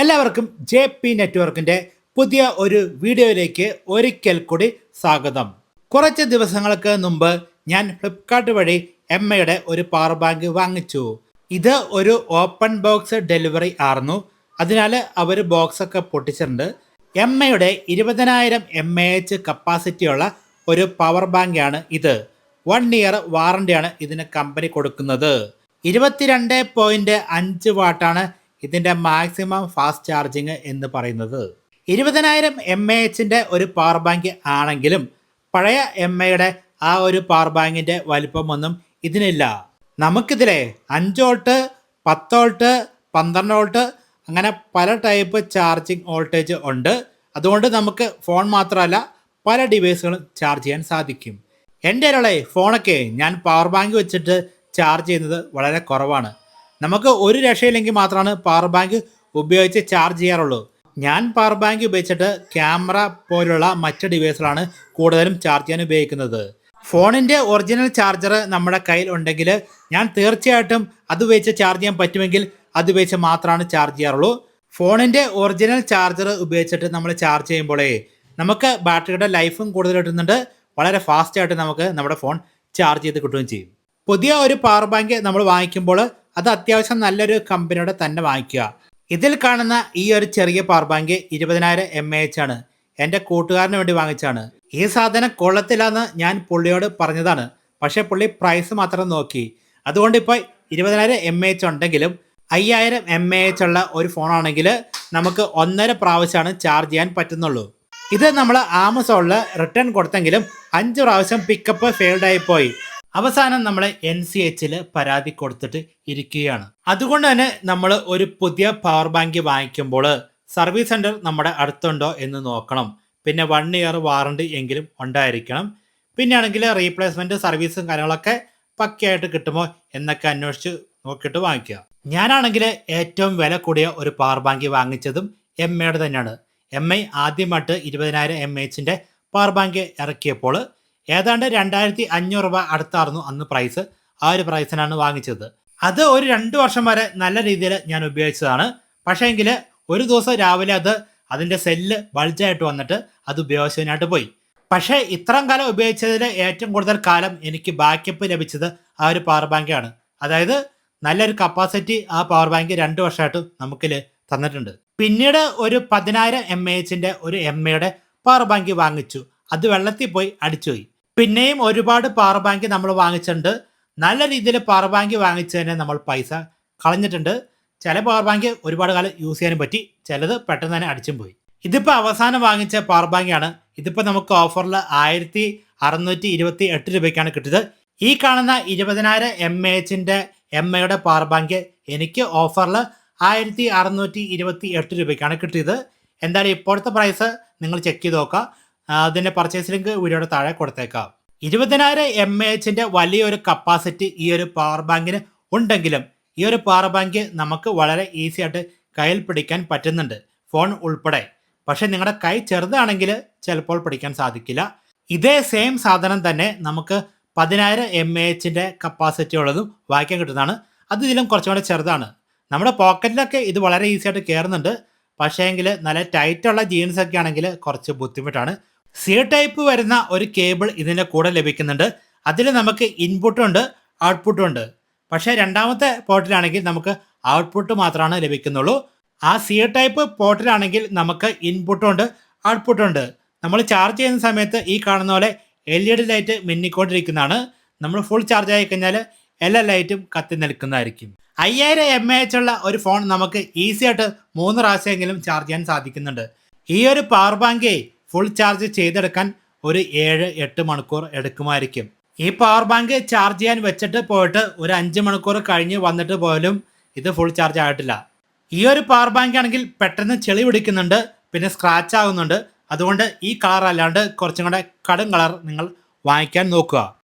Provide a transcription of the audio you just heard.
എല്ലാവർക്കും J P നെറ്റ്വർക്കിന്റെ പുതിയ ഒരു വീഡിയോയിലേക്ക് ഒരിക്കൽ കൂടി സ്വാഗതം. കുറച്ച് ദിവസങ്ങൾക്ക് മുമ്പ് ഞാൻ ഫ്ലിപ്കാർട്ട് വഴി എമ്മയുടെ ഒരു പവർ ബാങ്ക് വാങ്ങിച്ചു. ഇത് ഒരു ഓപ്പൺ ബോക്സ് ഡെലിവറി ആയിരുന്നു അതിനാൽ അവർ ബോക്സ് ഒക്കെ പൊട്ടിച്ചിട്ടുണ്ട് എമ്മയുടെ ഇരുപതിനായിരം എം എ എച്ച് കപ്പാസിറ്റിയുള്ള ഒരു പവർ ബാങ്കാണ് ഇത്. വൺ ഇയർ വാറണ്ടിയാണ് ഇതിന് കമ്പനി കൊടുക്കുന്നത്. ഇരുപത്തിരണ്ട് പോയിന്റ് അഞ്ച് വാട്ടാണ് ഇതിന്റെ മാക്സിമം ഫാസ്റ്റ് ചാർജിങ് എന്ന് പറയുന്നത് ഇരുപതിനായിരം എം എ എച്ചിന്റെ ഒരു പവർ ബാങ്ക് ആണെങ്കിലും പഴയ എം എയുടെ ആ ഒരു പവർ ബാങ്കിന്റെ വലിപ്പമൊന്നും ഇതിനില്ല. നമുക്കിതിലെ അഞ്ചോൾട്ട് പത്തോൾട്ട് പന്ത്രണ്ട് വോൾട്ട് അങ്ങനെ പല ടൈപ്പ് ചാർജിങ് വോൾട്ടേജ് ഉണ്ട്. അതുകൊണ്ട് നമുക്ക് ഫോൺ മാത്രമല്ല പല ഡിവൈസുകളും ചാർജ് ചെയ്യാൻ സാധിക്കും. എന്റെ ഒരാളെ ഫോണൊക്കെ ഞാൻ പവർ ബാങ്ക് വെച്ചിട്ട് ചാർജ് ചെയ്യുന്നത് വളരെ കുറവാണ്. നമുക്ക് ഒരു രക്ഷയില്ലെങ്കിൽ മാത്രമാണ് പവർ ബാങ്ക് ഉപയോഗിച്ച് ചാർജ് ചെയ്യാറുള്ളൂ. ഞാൻ പവർ ബാങ്ക് ഉപയോഗിച്ചിട്ട് ക്യാമറ പോലുള്ള മറ്റ് ഡിവൈസുകളാണ് കൂടുതലും ചാർജ് ചെയ്യാൻ ഉപയോഗിക്കുന്നത്. ഫോണിന്റെ ഒറിജിനൽ ചാർജർ നമ്മുടെ കയ്യിൽ ഉണ്ടെങ്കിൽ ഞാൻ തീർച്ചയായിട്ടും അത് ഉപയോഗിച്ച് ചാർജ് ചെയ്യാൻ പറ്റുമെങ്കിൽ അത് ഉപയോഗിച്ച് മാത്രമാണ് ചാർജ് ചെയ്യാറുള്ളൂ. ഫോണിന്റെ ഒറിജിനൽ ചാർജർ ഉപയോഗിച്ചിട്ട് നമ്മൾ ചാർജ് ചെയ്യുമ്പോഴേ നമുക്ക് ബാറ്ററിയുടെ ലൈഫും കൂടുതൽ കിട്ടുന്നുണ്ട്. വളരെ ഫാസ്റ്റായിട്ട് നമുക്ക് നമ്മുടെ ഫോൺ ചാർജ് ചെയ്ത് കിട്ടുകയും ചെയ്യും. പുതിയ ഒരു പവർ ബാങ്ക് നമ്മൾ വാങ്ങിക്കുമ്പോൾ അത് അത്യാവശ്യം നല്ലൊരു കമ്പനിയുടെ തന്നെ വാങ്ങിക്കുക. ഇതിൽ കാണുന്ന ഈ ഒരു ചെറിയ പവർ ബാങ്ക് ഇരുപതിനായിരം എം എ എച്ച് ആണ്. എന്റെ കൂട്ടുകാരന് വേണ്ടി വാങ്ങിച്ചാണ് ഈ സാധനം കൊള്ളത്തില്ലെന്ന് ഞാൻ പുള്ളിയോട് പറഞ്ഞതാണ്. പക്ഷേ പുള്ളി പ്രൈസ് മാത്രം നോക്കി. അതുകൊണ്ട് ഇപ്പോൾ ഇരുപതിനായിരം എം എ എച്ച് ഉണ്ടെങ്കിലും അയ്യായിരം എം എ എച്ച് ഉള്ള ഒരു ഫോണാണെങ്കിൽ നമുക്ക് ഒന്നര പ്രാവശ്യമാണ് ചാർജ് ചെയ്യാൻ പറ്റുന്നുള്ളൂ. ഇത് നമ്മൾ ആമസോണിൽ റിട്ടേൺ കൊടുത്തെങ്കിലും അഞ്ച് പ്രാവശ്യം പിക്കപ്പ് ഫെയിൽഡ് ആയി പോയി. അവസാനം നമ്മൾ എൻ സി എച്ചിൽ പരാതി കൊടുത്തിട്ട് ഇരിക്കുകയാണ്. അതുകൊണ്ട് തന്നെ നമ്മൾ ഒരു പുതിയ പവർ ബാങ്ക് വാങ്ങിക്കുമ്പോൾ സർവീസ് സെന്റർ നമ്മുടെ അടുത്തുണ്ടോ എന്ന് നോക്കണം. പിന്നെ വൺ ഇയർ വാറണ്ടി എങ്കിലും ഉണ്ടായിരിക്കണം. പിന്നെ ആണെങ്കിൽ റീപ്ലേസ്മെന്റ് സർവീസും കാര്യങ്ങളൊക്കെ പക്കയായിട്ട് കിട്ടുമോ എന്നൊക്കെ അന്വേഷിച്ച് നോക്കിയിട്ട് വാങ്ങിക്കുക. ഞാനാണെങ്കിൽ ഏറ്റവും വില കൂടിയ ഒരു പവർ ബാങ്ക് വാങ്ങിച്ചതും എം എയുടെ തന്നെയാണ്. എം ഐ ആദ്യമായിട്ട് ഇരുപതിനായിരം എം എച്ചിന്റെ പവർ ബാങ്ക് ഇറക്കിയപ്പോൾ ഏതാണ്ട് രണ്ടായിരത്തി അഞ്ഞൂറ് രൂപ അടുത്തായിരുന്നു അന്ന് പ്രൈസ് ആ ഒരു പ്രൈസിനാണ് വാങ്ങിച്ചത്. അത് ഒരു രണ്ട് വർഷം വരെ നല്ല രീതിയിൽ ഞാൻ ഉപയോഗിച്ചതാണ്. പക്ഷേ എങ്കിൽ ഒരു ദിവസം രാവിലെ അത് അതിന്റെ സെല്ല് ബൾജായിട്ട് വന്നിട്ട് അത് ഉപയോഗിച്ചതിനായിട്ട് പോയി. പക്ഷേ ഇത്രയും കാലം ഉപയോഗിച്ചതിൽ ഏറ്റവും കൂടുതൽ കാലം എനിക്ക് ബാക്കപ്പ് ലഭിച്ചത് ആ ഒരു പവർ ബാങ്കാണ് അതായത് നല്ലൊരു കപ്പാസിറ്റി ആ പവർ ബാങ്ക് രണ്ട് വർഷമായിട്ട് നമുക്ക് തന്നിട്ടുണ്ട്. പിന്നീട് ഒരു പതിനായിരം എം എ എച്ചിന്റെ ഒരു എം എയുടെ പവർ ബാങ്ക് വാങ്ങിച്ചു. അത് വെള്ളത്തിൽ പോയി അടിച്ചുപോയി. പിന്നെയും ഒരുപാട് പവർ ബാങ്ക് നമ്മൾ വാങ്ങിച്ചിട്ടുണ്ട്. നല്ല രീതിയിൽ പവർ ബാങ്ക് വാങ്ങിച്ചതിന് നമ്മൾ പൈസ കളഞ്ഞിട്ടുണ്ട്. ചില പവർ ബാങ്ക് ഒരുപാട് കാലം യൂസ് ചെയ്യാനും പറ്റി. ചിലത് പെട്ടെന്ന് തന്നെ അടിച്ചും പോയി. ഇതിപ്പോൾ അവസാനം വാങ്ങിച്ച പവർ ബാങ്കാണ് ഇതിപ്പോൾ നമുക്ക് ഓഫറിൽ ആയിരത്തി അറുന്നൂറ്റി ഇരുപത്തി എട്ട് രൂപയ്ക്കാണ് കിട്ടിയത്. ഈ കാണുന്ന ഇരുപതിനായിരം എം എ എച്ചിന്റെ എം എയുടെ പവർ ബാങ്ക് എനിക്ക് ഓഫറിൽ ആയിരത്തി അറുന്നൂറ്റി ഇരുപത്തി എട്ട് രൂപയ്ക്കാണ് കിട്ടിയത്. എന്തായാലും ഇപ്പോഴത്തെ പ്രൈസ് നിങ്ങൾ ചെക്ക് ചെയ്ത് നോക്കുക. അതിന്റെ പർച്ചേസ് ലിങ്ക് വീഡിയോയുടെ താഴെ കൊടുത്തേക്കാം. ഇരുപതിനായിരം എം എ എച്ചിന്റെ വലിയൊരു കപ്പാസിറ്റി ഈ ഒരു പവർ ബാങ്കിന് ഉണ്ടെങ്കിലും ഈ ഒരു പവർ ബാങ്ക് നമുക്ക് വളരെ ഈസി ആയിട്ട് കയ്യിൽ പിടിക്കാൻ പറ്റുന്നുണ്ട് ഫോൺ ഉൾപ്പെടെ. പക്ഷെ നിങ്ങളുടെ കൈ ചെറുതാണെങ്കിൽ ചിലപ്പോൾ പിടിക്കാൻ സാധിക്കില്ല. ഇതേ സെയിം സാധനം തന്നെ നമുക്ക് പതിനായിരം എം എ എച്ചിന്റെ കപ്പാസിറ്റി ഉള്ളതും വായിക്കാൻ കിട്ടുന്നതാണ്. അത് ഇതിലും കുറച്ചും കൂടെ ചെറുതാണ്. നമ്മുടെ പോക്കറ്റിലൊക്കെ ഇത് വളരെ ഈസി ആയിട്ട് കയറുന്നുണ്ട് പക്ഷേ എങ്കിൽ നല്ല ടൈറ്റുള്ള ജീൻസ് ഒക്കെ ആണെങ്കിൽ കുറച്ച് ബുദ്ധിമുട്ടാണ്. സി ടൈപ്പ് വരുന്ന ഒരു കേബിൾ ഇതിന്റെ കൂടെ ലഭിക്കുന്നുണ്ട്. അതിൽ നമുക്ക് ഇൻപുട്ടും ഉണ്ട് ഔട്ട്പുട്ടും ഉണ്ട്. പക്ഷേ രണ്ടാമത്തെ പോർട്ടിലാണെങ്കിൽ നമുക്ക് ഔട്ട്പുട്ട് മാത്രമാണ് ലഭിക്കുന്നുള്ളൂ. ആ സി ടൈപ്പ് പോർട്ടിലാണെങ്കിൽ നമുക്ക് ഇൻപുട്ടും ഉണ്ട് ഔട്ട്പുട്ടും ഉണ്ട്. നമ്മൾ ചാർജ് ചെയ്യുന്ന സമയത്ത് ഈ കാണുന്ന പോലെ എൽ ഇ ഡി ലൈറ്റ് മിന്നിക്കൊണ്ടിരിക്കുന്നതാണ്. നമ്മൾ ഫുൾ ചാർജ് ആയി കഴിഞ്ഞാൽ എല്ലാ ലൈറ്റും കത്തി നിൽക്കുന്നതായിരിക്കും. അയ്യായിരം എം എ എച്ച് ഉള്ള ഒരു ഫോൺ നമുക്ക് ഈസി ആയിട്ട് മൂന്ന് പ്രാവശ്യമെങ്കിലും ചാർജ് ചെയ്യാൻ സാധിക്കുന്നുണ്ട്. ഈ ഒരു പവർ ബാങ്കേ ഫുൾ ചാർജ് ചെയ്തെടുക്കാൻ ഒരു ഏഴ് എട്ട് മണിക്കൂർ എടുക്കുമായിരിക്കും. ഈ പവർ ബാങ്ക് ചാർജ് ചെയ്യാൻ വെച്ചിട്ട് പോയിട്ട് ഒരു അഞ്ച് മണിക്കൂർ കഴിഞ്ഞ് വന്നിട്ട് പോലും ഇത് ഫുൾ ചാർജ് ആയിട്ടില്ല. ഈ ഒരു പവർ ബാങ്ക് ആണെങ്കിൽ പെട്ടെന്ന് ചെളി പിടിക്കുന്നുണ്ട് പിന്നെ സ്ക്രാച്ച് ആകുന്നുണ്ട്. അതുകൊണ്ട് ഈ കളർ അല്ലാണ്ട് കുറച്ചും കൂടെ കടും കളർ നിങ്ങൾ വാങ്ങിക്കാൻ നോക്കുക.